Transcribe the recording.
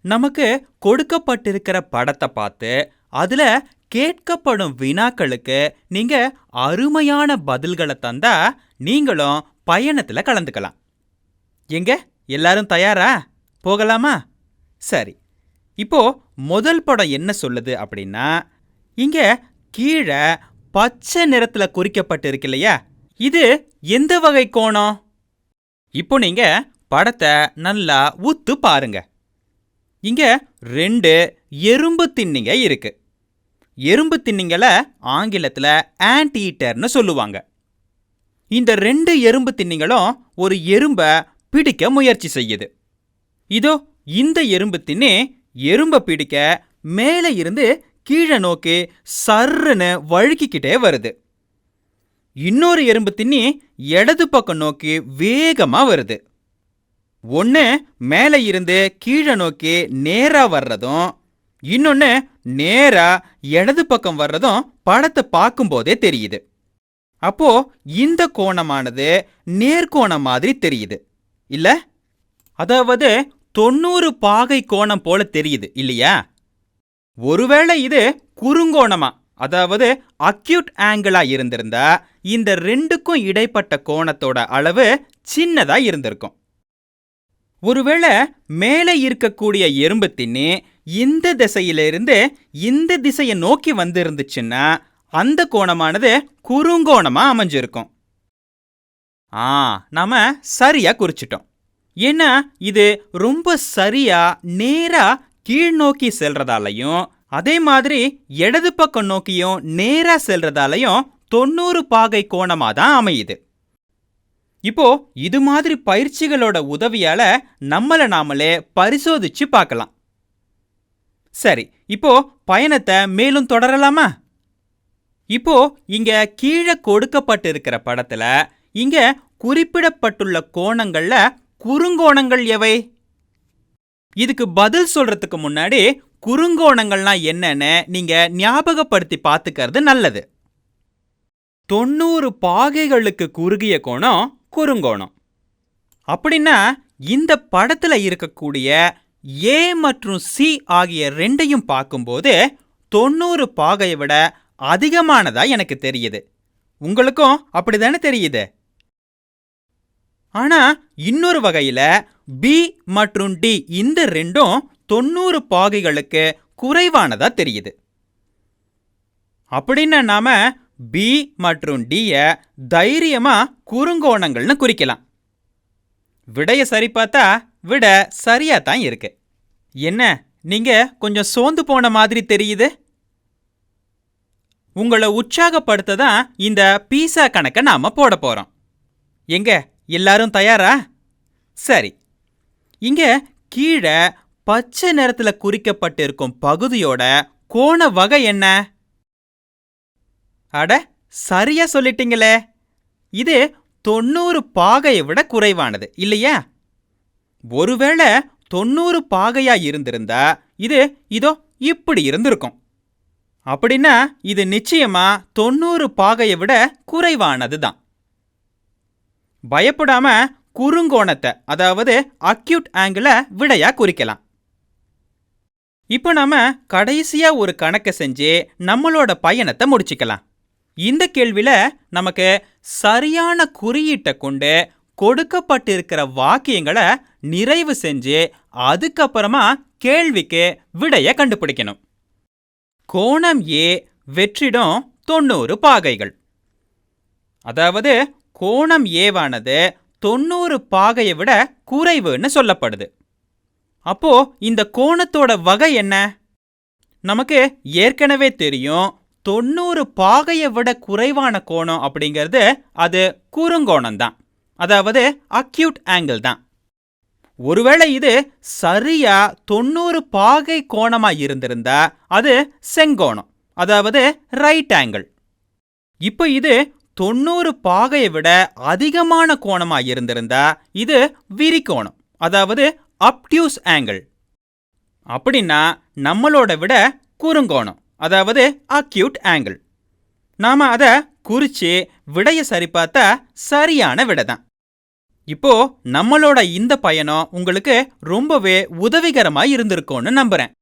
நமக்கு கொடுக்கப்பட்டிருக்கிற படத்தை பார்த்து அதுல கேட்கப்படும் வினாக்களுக்கு நீங்க அருமையான பதில்களை தந்தா நீங்களும் பயணத்துல கலந்துக்கலாம். எங்க? எல்லாரும் தயாரா? போகலாமா? சரி. இப்போ முதல் படம் என்ன சொல்லுது அப்படின்னா இங்க கீழே பச்சை நிறத்துல குறிக்கப்பட்டிருக்கு இல்லையா? இது எந்த வகை கோணம்? இப்போ நீங்க படத்தை நல்லா உத்து பாருங்க. இங்க ரெண்டு எறும்பு திண்ணிங்க இருக்கு. எறும்பு திண்ணிங்களை ஆங்கிலத்துல ஆன்ட் ஈட்டர்னு சொல்லுவாங்க. இந்த ரெண்டு எறும்பு திண்ணிங்களும் ஒரு எறும்பை பிடிக்க முயற்சி செய்யுது. இதோ இந்த எறும்பு திண்ணி எறும்பை பிடிக்க மேலே இருந்து கீழே நோக்கி சர்ருன்னு வழுக்கிக்கிட்டே வருது. இன்னொரு எறும்பு திண்ணி இடது பக்கம் நோக்கி வேகமா வருது. ஒன்று மேலே இருந்து கீழே நோக்கி நேராக வர்றதும் இன்னொன்று நேராக இடது பக்கம் வர்றதும் படத்தை பார்க்கும்போதே தெரியுது. அப்போ இந்த கோணமானது நேர்கோணம் மாதிரி தெரியுது. இல்ல? அதாவது தொண்ணூறு பாகை கோணம் போல தெரியுது இல்லையா? ஒருவேளை இது குறுங்கோணமா அதாவது அக்யூட் ஆங்கிளா இருந்திருந்தா இந்த ரெண்டுக்கும் இடைப்பட்ட கோணத்தோட அளவு சின்னதா இருந்திருக்கும். ஒருவேளை மேலே இருக்கக்கூடிய எறும்பு திண்ணி இந்த திசையிலிருந்து இந்த திசையை நோக்கி வந்திருந்துச்சுன்னா அந்த கோணமானது குறுங்கோணமா அமைஞ்சிருக்கும். ஆ நாம சரியா குறிச்சிட்டோம். ஏன்னா இது ரொம்ப சரியா நேரா கீழ் நோக்கி செல்றதாலையும் அதே மாதிரி இடது பக்கம் நோக்கியும் நேரா செல்றதாலையும் தொண்ணூறு பாகை கோணமா தான் அமையுது. இப்போ இது மாதிரி பயிற்சிகளோட உதவியால நம்மள நாமளே பரிசோதிச்சு பார்க்கலாம். சரி இப்போ பயணத்தை மேலும் தொடரலாமா? இப்போ இங்க கீழே கொடுக்கப்பட்டிருக்கிற படத்துல இங்க குறிப்பிடப்பட்டுள்ள கோணங்கள்ல குறுங்கோணங்கள் எவை? இதுக்கு பதில் சொல்றதுக்கு முன்னாடி குறுங்கோணங்கள்னா என்னன்னு நீங்க ஞாபகப்படுத்தி பார்த்துக்கிறது நல்லது. தொண்ணூறு பாகைகளுக்கு குறுகிய கோணம் குறுங்கோணம். அப்படின்னா இந்த படத்துல இருக்கக்கூடிய ஏ மற்றும் சி ஆகிய ரெண்டையும் பார்க்கும்போது தொண்ணூறு பாகையை விட அதிகமானதா எனக்கு தெரியுது. உங்களுக்கும் அப்படிதானே தெரியுது? ஆனா இன்னொரு வகையில பி மற்றும் டி இந்த ரெண்டும் தொண்ணூறு பாகைகளுக்கு குறைவானதா தெரியுது. அப்படின்னா நாம பி மற்றும் டிய தைரியமா குறுங்கோணங்கள்னு குறிக்கலாம். விடையை சரி பார்த்தா விட சரியா தான் இருக்கு. என்ன நீங்க கொஞ்சம் சோர்ந்து போன மாதிரி தெரியுது? உங்களை உற்சாகப்படுத்த தான் இந்த பீஸா கணக்கை நாம போட போறோம். எங்க எல்லாரும் தயாரா? சரி. இங்கே கீழே பச்சை நிறத்துல குறிக்கப்பட்டிருக்கும் பகுதியோட கோண வகை என்ன? அட சரியா சொல்லிட்டீங்களே. இது தொண்ணூறு பாகையை விட குறைவானது இல்லையா? ஒருவேளை தொண்ணூறு பாகையா இருந்திருந்தா இது இதோ இப்படி இருந்திருக்கும். அப்படின்னா இது நிச்சயமா தொண்ணூறு பாகையை விட குறைவானது தான் பயப்படாம குறுங்கோணத்தை அதாவது அக்யூட் ஆங்கிளை விடையா குறிக்கலாம். இப்போ நாம கடைசியா ஒரு கணக்கை செஞ்சு நம்மளோட பயணத்தை முடிச்சுக்கலாம். இந்த கேள்வியில நமக்கு சரியான குறியீட்டை கொண்டு கொடுக்கப்பட்டிருக்கிற வாக்கியங்களை நிறைவு செஞ்சு அதுக்கப்புறமா கேள்விக்கு விடைய கண்டுபிடிக்கணும். கோணம் ஏ வெற்றிடம் தொண்ணூறு பாகைகள். அதாவது கோணம் ஏவானது தொண்ணூறு பாகையை விட குறைவுன்னு சொல்லப்படுது. அப்போ இந்த கோணத்தோட வகை என்ன? நமக்கு ஏற்கனவே தெரியும் தொண்ணூறு பாகையை விட குறைவான கோணம் அப்படிங்கிறது அது குறுங்கோணம் தான் அதாவது அக்யூட் ஆங்கிள் தான். ஒருவேளை இது சரியா தொண்ணூறு பாகை கோணமா இருந்திருந்தா அது செங்கோணம் அதாவது ரைட் ஆங்கிள் இப்போ இது தொண்ணூறு பாகையை விட அதிகமான கோணமா இருந்திருந்தா இது விரிகோணம் அதாவது அப்டியூஸ் ஆங்கிள் அப்படின்னா நம்மளோட விட குறுங்கோணம். அதாவது அக்யூட் ஆங்கிள் நாம அதை குறிச்சு விடைய சரிபார்த்தா சரியான விடை தான் இப்போ நம்மளோட இந்த பயணம் உங்களுக்கு ரொம்பவே உதவிகரமா இருந்திருக்கும்னு நம்புறேன்.